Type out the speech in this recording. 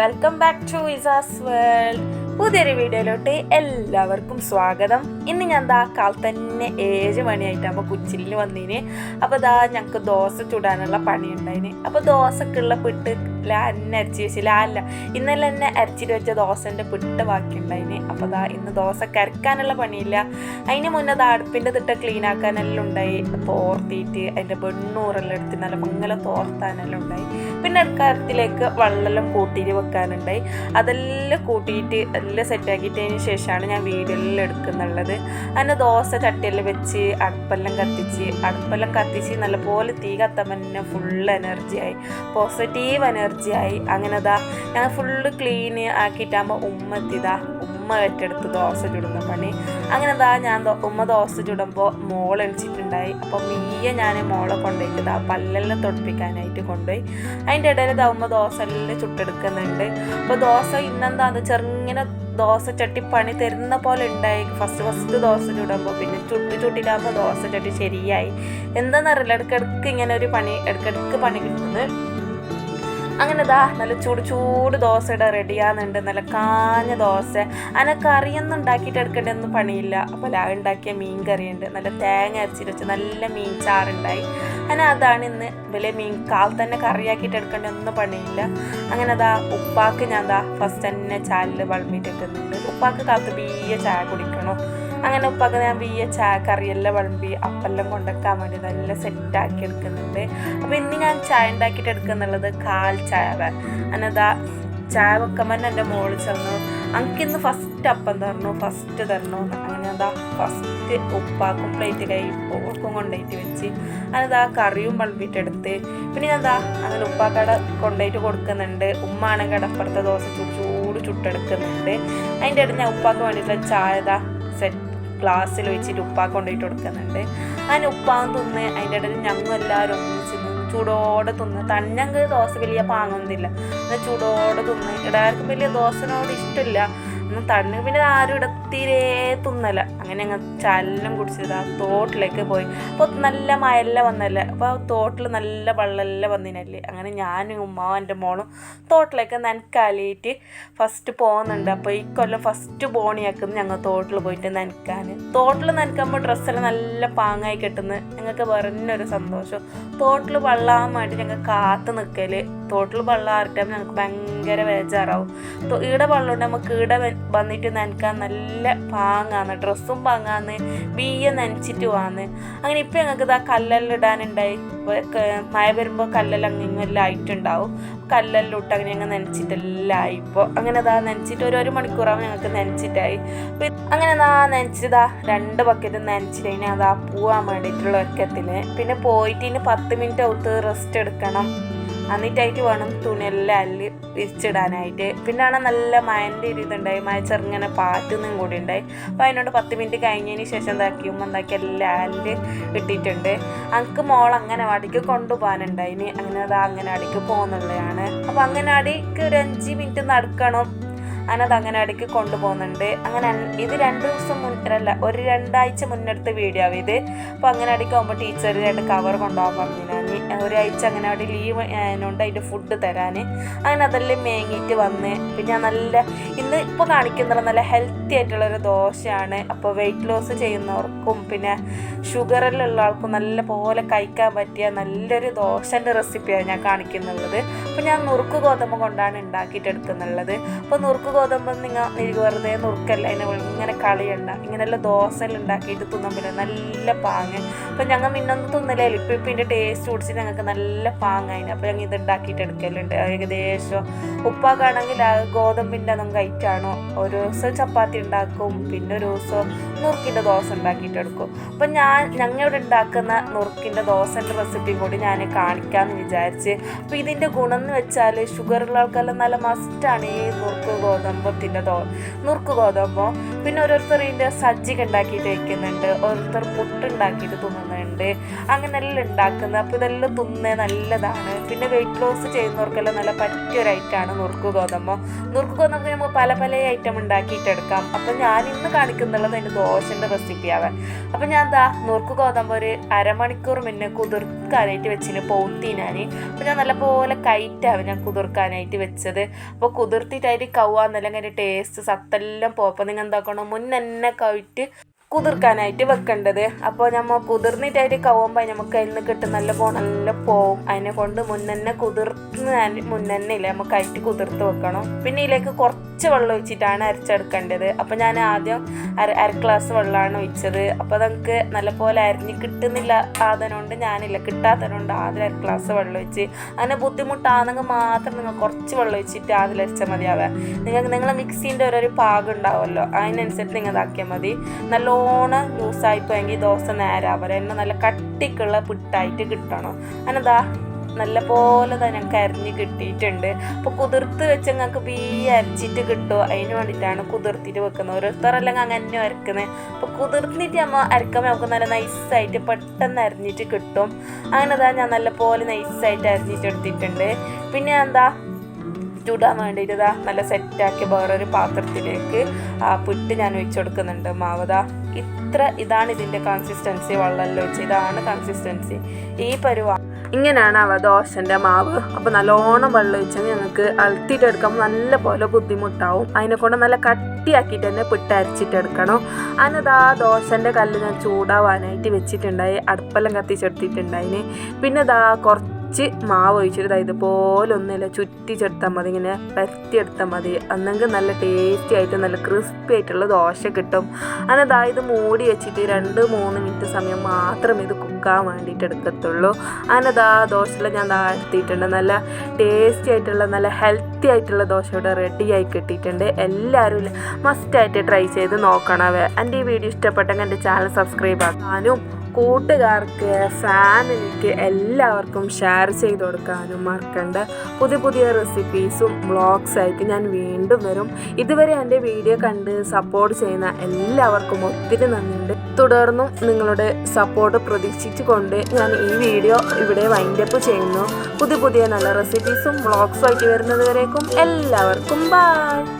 Welcome back to Isa's world പുതിയൊരു വീഡിയോയിലോട്ട് എല്ലാവർക്കും സ്വാഗതം. ഇന്ന് ഞാൻ ദാ കാൽ തന്നെ ഏഴ് മണിയായിട്ടാകുമ്പോൾ കുച്ചിലിന് വന്നീന്. അപ്പോൾ ദാ ഞങ്ങൾക്ക് ദോശ ചുടാനുള്ള പണി ഉണ്ടായിന് അപ്പോൾ ദോശക്കുള്ള പിട്ട് എന്നെ അരച്ച് വെച്ചില്ല അല്ല. ഇന്നലെ തന്നെ അരച്ചിട്ട് വെച്ച ദോശന്റെ പിട്ട് ബാക്കി ഉണ്ടായിന് അപ്പോൾ ദാ ഇന്ന് ദോശ കരക്കാനുള്ള പണിയില്ല. അതിന് മുന്നേ ദാ അടുപ്പിന്റെ തിട്ട ക്ലീൻ ആക്കാനെല്ലാം ഉണ്ടായി. തോർത്തിയിട്ട് അതിന്റെ വെണ്ണൂറെല്ലാം എടുത്ത് നല്ല മംഗല തോർത്താനെല്ലാം ഉണ്ടായി. പിന്നെ അടുക്കാരത്തിലേക്ക് വെള്ളമെല്ലാം കൂട്ടിയിട്ട് വെക്കാനുണ്ടായി. അതെല്ലാം കൂട്ടിയിട്ട് എല്ലാം സെറ്റാക്കിയിട്ടതിന് ശേഷമാണ് ഞാൻ വീഡിയോയിലെല്ലാം എടുക്കുന്നുള്ളത്. അതിന് ദോശ ചട്ടിയെല്ലാം വെച്ച് അടുപ്പെല്ലാം കത്തിച്ച് അടുപ്പെല്ലാം കത്തിച്ച് നല്ലപോലെ തീ കത്തമ്മ ഫുൾ എനർജിയായി പോസിറ്റീവ് എനർജിയായി അങ്ങനെ ദാ ഞാൻ ഫുള്ള് ക്ലീൻ ആക്കിയിട്ടാകുമ്പോൾ ഉമ്മ എത്തിയതാ ഉമ്മ ഏറ്റെടുത്ത് ദോശ ചുടുന്ന പണി. അങ്ങനെ ദാ ഞാൻ ഉമ്മ ദോശ ചുടുമ്പോൾ മോൾ എണിച്ചിട്ടുണ്ടായി. അപ്പോൾ മീയെ ഞാൻ മോളെ കൊണ്ടുപോയിട്ട് ദാ പല്ലെല്ലാം തൊടിപ്പിക്കാനായിട്ട് കൊണ്ടുപോയി അതിന്റെ ഇടയിൽ ദാ ഉമ്മ ദോശ എല്ലാം ചുട്ടെടുക്കുന്നുണ്ട്. അപ്പോൾ ദോശ ഇന്നെന്താ ചെറുങ്ങനെ ദോശ ചട്ടി പണി തരുന്ന പോലെ ഉണ്ടായി. ഫസ്റ്റ് ഫസ്റ്റ് ദോശ ചുടുമ്പോൾ പിന്നെ ചുട്ടി ചുട്ടിട്ടാകുമ്പോൾ ദോശ ചട്ടി ശരിയായി. എന്താണെന്നറിയില്ല ഇടയ്ക്കിടയ്ക്ക് ഇങ്ങനെ ഒരു പണി ഇടയ്ക്കിടയ്ക്ക് പണി കിട്ടുന്നത്. അങ്ങനെ ദാ നല്ല ചൂട് ചൂട് ദോശയുടെ റെഡിയാകുന്നുണ്ട് നല്ല കാഞ്ഞ ദോശ. അങ്ങനെ കറിയൊന്നും ഉണ്ടാക്കിയിട്ട് എടുക്കേണ്ടതൊന്നും പണിയില്ല. അപ്പോൾ ലാ ഉണ്ടാക്കിയ മീൻ കറിയുണ്ട് നല്ല തേങ്ങ അരച്ചിട്ട് വെച്ച് നല്ല മീൻ ചാറുണ്ടായി. അങ്ങനെ അതാണ് ഇന്ന് വലിയ മീൻ കാൽ തന്നെ കറിയാക്കിയിട്ട് എടുക്കേണ്ട ഒന്നും പണിയില്ല. അങ്ങനെ ദാ ഉപ്പാക്ക് ഞാൻ ദാ ഫസ്റ്റ് തന്നെ ചാലിൽ വളമിട്ടിട്ടുണ്ട് ഉപ്പാക്ക് കാലത്ത് ബീയ ചായ കുടിക്കണം? അങ്ങനെ ഉപ്പാക്ക് ഞാൻ വീയ ചായ കറിയെല്ലാം വിളമ്പി അപ്പെല്ലാം കൊണ്ടുവെക്കാൻ വേണ്ടി നല്ല സെറ്റാക്കി എടുക്കുന്നുണ്ട്. അപ്പോൾ ഇന്ന് ഞാൻ ചായ ഉണ്ടാക്കിയിട്ട് എടുക്കുന്നുള്ളത് കാൽ ചായ അനതാ ചായ വെക്കുമ്പോൾ തന്നെ എന്റെ മോൾ ചെന്നു. അങ്ങനെ ഫസ്റ്റ് അപ്പം തരണു? ഫസ്റ്റ് തരണു? അങ്ങനെ അതാ ഫസ്റ്റ് ഉപ്പാക്കും പ്ലേറ്റ് കൈ ഉപ്പും കൊണ്ടുപോയിട്ട് വെച്ച്. അനതാ കറിയും വിളമ്പിട്ടെടുത്ത് പിന്നെ ഞാൻ എന്താ അങ്ങനെ ഉപ്പാക്കട കൊണ്ടുപോയിട്ട് കൊടുക്കുന്നുണ്ട്. ഉമ്മാണെങ്കിൽ കടപ്പുറത്തെ ദോശ ചൂട് ചൂട് ചുട്ടെടുക്കുന്നുണ്ട്. അതിന്റെ ഇടയിൽ ഞാൻ ഉപ്പാക്ക് വേണ്ടിയിട്ടുള്ള ചായ സെറ്റ് ഗ്ലാസ്സിൽ വെച്ചിട്ട് ഉപ്പാ കൊണ്ടുപോയിട്ട് കൊടുക്കുന്നുണ്ട്. അതിന് ഉപ്പാന്ന് തിന്ന് അതിന്റെ ഇടയിൽ ഞങ്ങൾ എല്ലാവരും ഒന്നിച്ച് ചൂടോടെ തിന്ന്. തന്നങ്ക് ദോശ വലിയ പാങ്ങൊന്നുമില്ല. ചൂടോടെ തിന്ന്. ഇടാർക്കും വലിയ ദോശനോട് ഇഷ്ടമില്ല. എന്നാൽ തന്നെ പിന്നെ ആരും ഇടത്തീരേ തിന്നല. അങ്ങനെ ഞങ്ങൾ ചല്ലം കുടിച്ചത് ആ തോട്ടിലേക്ക് പോയി. അപ്പോൾ നല്ല മഴയെല്ലാം വന്നല്ലേ? അപ്പോൾ തോട്ടിൽ നല്ല വെള്ളമെല്ലാം വന്നിനല്ലേ? അങ്ങനെ ഞാനും ഉമ്മാവും എന്റെ മോളും തോട്ടിലേക്ക് നനക്കാലിയിട്ട് ഫസ്റ്റ് പോകുന്നുണ്ട്. അപ്പോൾ ഈ കൊല്ലം ഫസ്റ്റ് ബോണിയാക്കുന്നത് ഞങ്ങൾ തോട്ടിൽ പോയിട്ട് നനക്കാൻ തോട്ടിൽ നനക്കുമ്പോൾ ഡ്രസ്സെല്ലാം നല്ല പാങ്ങായി കിട്ടുന്നു. ഞങ്ങൾക്ക് പറഞ്ഞൊരു സന്തോഷം. തോട്ടിൽ വെള്ളാൻ വേണ്ടി ഞങ്ങൾ കാത്ത് നിൽക്കൽ തോട്ടിൽ വെള്ളം ആറിട്ടാകുമ്പോൾ ഞങ്ങൾക്ക് ഭയങ്കര ബേജാറാവും. ഇവിടെ ഈടെ വെള്ളം ഉണ്ട് നമുക്ക് ഇവിടെ വന്നിട്ട് നനക്കാൻ നല്ല പാങ്ങാന്ന് ഡ്രസ്സും പാങ്ങാന്ന് ബീയ നനച്ചിട്ട് വാന്ന് അങ്ങനെ ഇപ്പം ഞങ്ങൾക്ക് ഇതാ കല്ലെല്ലാം ഇടാനുണ്ടായി മഴ വരുമ്പോൾ കല്ലെല്ലാം അങ്ങനെ എല്ലാം ആയിട്ടുണ്ടാവും. കല്ലെല്ലാം ഇട്ട് അങ്ങനെ ഞങ്ങൾ നനച്ചിട്ടെല്ലാം ആയി. ഇപ്പോൾ അങ്ങനെ ഇതാ നനച്ചിട്ട് ഒരു ഒരു മണിക്കൂറാവും ഞങ്ങൾക്ക് നനച്ചിട്ടായി. അങ്ങനെ നാ നനച്ചതാ രണ്ട് ബക്കറ്റ് നനച്ചിട്ട് ഇനി അതാ പോവാൻ വേണ്ടിയിട്ടുള്ള ഒക്കത്തിന് പിന്നെ പോയിട്ട് ഇനി പത്ത് മിനിറ്റ് ഔത്ത് റെസ്റ്റ് എടുക്കണം. എന്നിട്ടായിട്ട് വേണം തുണിയെല്ലാം അല്ലി വിരിച്ചിടാനായിട്ട്. പിന്നാണ് നല്ല മയന്റെ ഒരു ഇതുണ്ടായി. മഴ ചെറുങ്ങനെ പാട്ടൊന്നും കൂടി ഉണ്ടായി അപ്പോൾ അതിനോട് പത്ത് മിനിറ്റ് കഴിഞ്ഞതിന് ശേഷം എന്താക്കിയും എന്താക്കി എല്ലാം അല്ല് ഇട്ടിട്ടുണ്ട്. അങ്ങക്ക് മോൾ അംഗനവാടിക്ക് കൊണ്ടുപോകാനുണ്ടായിന്. അങ്ങനെ അത് അടിക്ക് പോകുന്നുള്ളതാണ് അപ്പോൾ അംഗനവാടിക്ക് ഒരു അഞ്ച് മിനിറ്റ് നടക്കണം. അനത് അംഗനവാടിക്ക് കൊണ്ടുപോകുന്നുണ്ട്. അങ്ങനെ ഇത് രണ്ട് ദിവസം മുന്നല്ല ഒരു രണ്ടാഴ്ച മുന്നെടുത്ത വീഡിയോ ഇത്. അപ്പോൾ അങ്ങനെ പോകുമ്പോൾ ടീച്ചർ രണ്ട് കവർ കൊണ്ടുപോകാൻ പറഞ്ഞു ഞാൻ ഒരാഴ്ച അങ്ങനെ അവിടെ ലീവ് ആയതുകൊണ്ട് അതിന്റെ ഫുഡ് തരാൻ അങ്ങനെ അതെല്ലാം മേങ്ങിയിട്ട് വന്ന് പിന്നെ നല്ല ഇന്ന് ഇപ്പോൾ കാണിക്കുന്ന നല്ല ഹെൽത്തി ആയിട്ടുള്ളൊരു ദോശയാണ്. അപ്പോൾ വെയിറ്റ് ലോസ് ചെയ്യുന്നവർക്കും പിന്നെ ഷുഗറിലുള്ള ആൾക്കും നല്ല പോലെ കഴിക്കാൻ പറ്റിയ നല്ലൊരു ദോശന്റെ റെസിപ്പിയാണ് ഞാൻ കാണിക്കുന്നുള്ളത്. അപ്പോൾ ഞാൻ നുറുക്ക് ഗോതമ്പ് കൊണ്ടാണ് ഉണ്ടാക്കിയിട്ട് എടുക്കുന്നുള്ളത് അപ്പോൾ നുറുക്ക് ഗോതമ്പ് നിങ്ങൾ വെറുതെ നുറുക്കല്ല അതിനെ ഇങ്ങനെ കളിയുണ്ട. ഇങ്ങനെയുള്ള ദോശയിൽ ഉണ്ടാക്കിയിട്ട് തിന്നാൻ പറ്റും നല്ല പാങ്ങ്. അപ്പോൾ ഞങ്ങൾ മിന്നൊന്നും തിന്നില്ല ഇപ്പം ഇപ്പം ഇതിന്റെ ടേസ്റ്റ് കുടിച്ച് ഞങ്ങൾക്ക് നല്ല പാങ്ങായിന്. അപ്പോൾ ഞങ്ങൾ ഇത് ഉണ്ടാക്കിയിട്ട് എടുക്കലുണ്ട്. ഏകദേശം ഉപ്പാക്കാണെങ്കിൽ ആ ഗോതമ്പിന്റെ ഒന്നും കഴിച്ചാണോ ഒരു ദിവസം ചപ്പാത്തി ഉണ്ടാക്കും പിന്നെ ഒരു ദിവസം നുറുക്കിന്റെ ദോശ ഉണ്ടാക്കിയിട്ട് എടുക്കും. അപ്പം ഞാൻ ഞങ്ങളിവിടെ ഉണ്ടാക്കുന്ന നുറുക്കിന്റെ ദോശന്റെ റെസിപ്പി കൂടി ഞാൻ കാണിക്കാമെന്ന് വിചാരിച്ച്. അപ്പോൾ ഇതിന്റെ ഗുണം എന്ന് വെച്ചാൽ ഷുഗർ ഉള്ള ആൾക്കെല്ലാം നല്ല മസ്റ്റാണ് ഈ നുറുക്ക് ഗോതമ്പ് ഗോതമ്പത്തിന്റെ ദോ നുറുക്ക് ഗോതമ്പോ. പിന്നെ ഓരോരുത്തർ ഇതിന്റെ സജ്ജിക ഉണ്ടാക്കിയിട്ട് വയ്ക്കുന്നുണ്ട് ഓരോരുത്തർ പുട്ടുണ്ടാക്കിയിട്ട് തിന്നുന്നുണ്ട്. അങ്ങനെ എല്ലാം ഉണ്ടാക്കുന്നത്. അപ്പോൾ ഇതെല്ലാം തിന്നുന്നത് നല്ലതാണ്. പിന്നെ വെയിറ്റ് ലോസ് ചെയ്യുന്നവർക്കെല്ലാം നല്ല പറ്റിയ ഒരു ഐറ്റമാണ് നുറുക്ക് ഗോതമ്പ്. നുറുക്ക് ഗോതമ്പ് നമുക്ക് പല പല ഐറ്റം ഉണ്ടാക്കിയിട്ടെടുക്കാം അപ്പം ഞാൻ ഇന്ന് കാണിക്കുന്നുള്ളത് എന്റെ ദോശന്റെ റെസിപ്പിയാവാൻ അപ്പം ഞാൻ എന്താ നുറുക്ക് ഗോതമ്പ് ഒരു അരമണിക്കൂർ മുന്നേ കുതിർക്കാനായിട്ട് വെച്ചിന് പോത്തി ഞാൻ. അപ്പം ഞാൻ നല്ലപോലെ കൈറ്റാവും ഞാൻ കുതിർക്കാനായിട്ട് വെച്ചത്. അപ്പോൾ കുതിർത്തിട്ടായിട്ട് കవ్വാന്നല്ല അതിന്റെ ടേസ്റ്റ് സത്തെല്ലാം പോയപ്പോൾ നിങ്ങൾ എന്താക്കണം മുന്നെന്നെ കവിറ്റ് കുതിർക്കാനായിട്ട് വെക്കേണ്ടത്. അപ്പോൾ നമ്മൾ കുതിർന്നിട്ടായിട്ട് കവുമ്പോൾ നമുക്ക് അതിൽ നിന്ന് കിട്ടും നല്ല നല്ല പോവും. അതിനെ കൊണ്ട് മുന്നന്നെ കുതിർന്ന് മുന്നന്നെ ഇല്ല നമുക്ക് ആയിട്ട് കുതിർത്ത് വെക്കണം. പിന്നെ ഇതിലേക്ക് കുറച്ച് വെള്ളം ഒഴിച്ചിട്ടാണ് അരച്ചെടുക്കേണ്ടത്. അപ്പോൾ ഞാൻ ആദ്യം അര അര ഗ്ലാസ് വെള്ളമാണ് ഒഴിച്ചത്. അപ്പോൾ നമുക്ക് നല്ലപോലെ അരിഞ്ഞ് കിട്ടുന്നില്ല ആദനുണ്ട് ഞാനില്ല. കിട്ടാത്തതുകൊണ്ട് ആദ്യം അര ഗ്ലാസ് വെള്ളം ഒഴിച്ച്. അങ്ങനെ ബുദ്ധിമുട്ടാണെങ്കിൽ മാത്രം നിങ്ങൾ കുറച്ച് വെള്ളം ഒഴിച്ചിട്ട് ആദ്യം അരച്ചാൽ മതിയാവുക നിങ്ങൾക്ക് നിങ്ങളെ മിക്സീന്റെ ഓരോരു പാകം ഉണ്ടാവുമല്ലോ അതിനനുസരിച്ച് നിങ്ങൾ ഇതാക്കിയാൽ മതി. നല്ലോണം ലൂസായിപ്പോയെങ്കിൽ ദോശ നേരാവരെ എന്നെ നല്ല കട്ടിക്കുള്ള പുട്ടായിട്ട് കിട്ടണം. അങ്ങനെന്താ നല്ല പോലെ തന്നെ ഞങ്ങൾക്ക് അരിഞ്ഞ് കിട്ടിയിട്ടുണ്ട്. അപ്പോൾ കുതിർത്ത് വെച്ച് ഞങ്ങൾക്ക് ബീ അരച്ചിട്ട് കിട്ടുമോ അതിന് വേണ്ടിയിട്ടാണ് കുതിർത്തിട്ട് വെക്കുന്നത്. ഓരോരുത്തരല്ലെങ്കിൽ അങ്ങനെ അരക്കുന്നത് അപ്പോൾ കുതിർത്തിട്ട് നമ്മൾ അരക്കുമ്പോൾ നമുക്ക് നല്ല നൈസായിട്ട് പെട്ടെന്ന് അരിഞ്ഞിട്ട് കിട്ടും. അങ്ങനെ അതാ ഞാൻ നല്ല പോലെ നൈസായിട്ട് അരിഞ്ഞിട്ട് എടുത്തിട്ടുണ്ട്. പിന്നെ എന്താ? ചൂടാൻ വേണ്ടിയിട്ട് ഇതാ നല്ല സെറ്റാക്കി വേറൊരു പാത്രത്തിലേക്ക് ആ പുട്ട് ഞാൻ ഒഴിച്ചു കൊടുക്കുന്നുണ്ട്. മാവത ഇത്ര ഇതാണ് ഇതിന്റെ കൺസിസ്റ്റൻസി വെള്ളം വെച്ച് ഇതാണ് കൺസിസ്റ്റൻസി ഈ പരുവ ഇങ്ങനെയാണ് അവ ദോശന്റെ മാവ്. അപ്പോൾ നല്ലോണം വെള്ളം ഒഴിച്ചാൽ ഞങ്ങൾക്ക് അഴുത്തിയിട്ടെടുക്കുമ്പോൾ നല്ല പോലെ ബുദ്ധിമുട്ടാവും. അതിനെ കൊണ്ട് നല്ല കട്ടിയാക്കിയിട്ട് തന്നെ പുട്ട് അതിനത് അതിനതാ ദോശന്റെ കല്ല് ഞാൻ ചൂടാവാനായിട്ട് വെച്ചിട്ടുണ്ടായി. അടുപ്പെല്ലാം കത്തിച്ചെടുത്തിട്ടുണ്ടായിന്. പിന്നെ ഇതാ കുറച്ച് കുറച്ച് മാവ് ഒഴിച്ചിട്ട് ഇതുപോലെ ഒന്നുമില്ല ചുറ്റിച്ചെടുത്താൽ മതി ഇങ്ങനെ പരത്തിയെടുത്താൽ മതി. അന്നെങ്കിൽ നല്ല ടേസ്റ്റി ആയിട്ട് നല്ല ക്രിസ്പി ആയിട്ടുള്ള ദോശ കിട്ടും. അങ്ങനെ അതായത് മൂടി വെച്ചിട്ട് രണ്ട് മൂന്ന് മിനിറ്റ് സമയം മാത്രം ഇത് കുക്കാൻ വേണ്ടിയിട്ട് എടുക്കത്തുള്ളൂ. അങ്ങനെ ദാ ദോശയെല്ലാം ഞാൻ താഴ്ത്തിയിട്ടുണ്ട് നല്ല ടേസ്റ്റി ആയിട്ടുള്ള നല്ല ഹെൽത്തി ആയിട്ടുള്ള ദോശ ഇവിടെ റെഡി ആയി കിട്ടിയിട്ടുണ്ട്. എല്ലാവരും മസ്റ്റായിട്ട് ട്രൈ ചെയ്ത് നോക്കണവേ എന്റെ ഈ വീഡിയോ ഇഷ്ടപ്പെട്ടെങ്കിൽ എന്റെ ചാനൽ സബ്സ്ക്രൈബ് ആക്കാനും കൂട്ടുകാർക്ക് ഫാമിലിക്ക് എല്ലാവർക്കും ഷെയർ ചെയ്ത് കൊടുക്കാനും മറക്കണ്ട. പുതിയ പുതിയ റെസിപ്പീസും വ്ളോഗ്സ് ആയിട്ട് ഞാൻ വീണ്ടും വരും. ഇതുവരെ എന്റെ വീഡിയോ കണ്ട് സപ്പോർട്ട് ചെയ്യുന്ന എല്ലാവർക്കും ഒത്തിരി നന്ദിയുണ്ട്. തുടർന്നും നിങ്ങളുടെ സപ്പോർട്ട് പ്രതീക്ഷിച്ചുകൊണ്ട് ഞാൻ ഈ വീഡിയോ ഇവിടെ വൈൻഡപ്പ് ചെയ്യുന്നു. പുതിയ പുതിയ നല്ല റെസിപ്പീസും വ്ളോഗ്സും ആയിട്ട് വരുന്നത് വരേക്കും എല്ലാവർക്കും ബൈ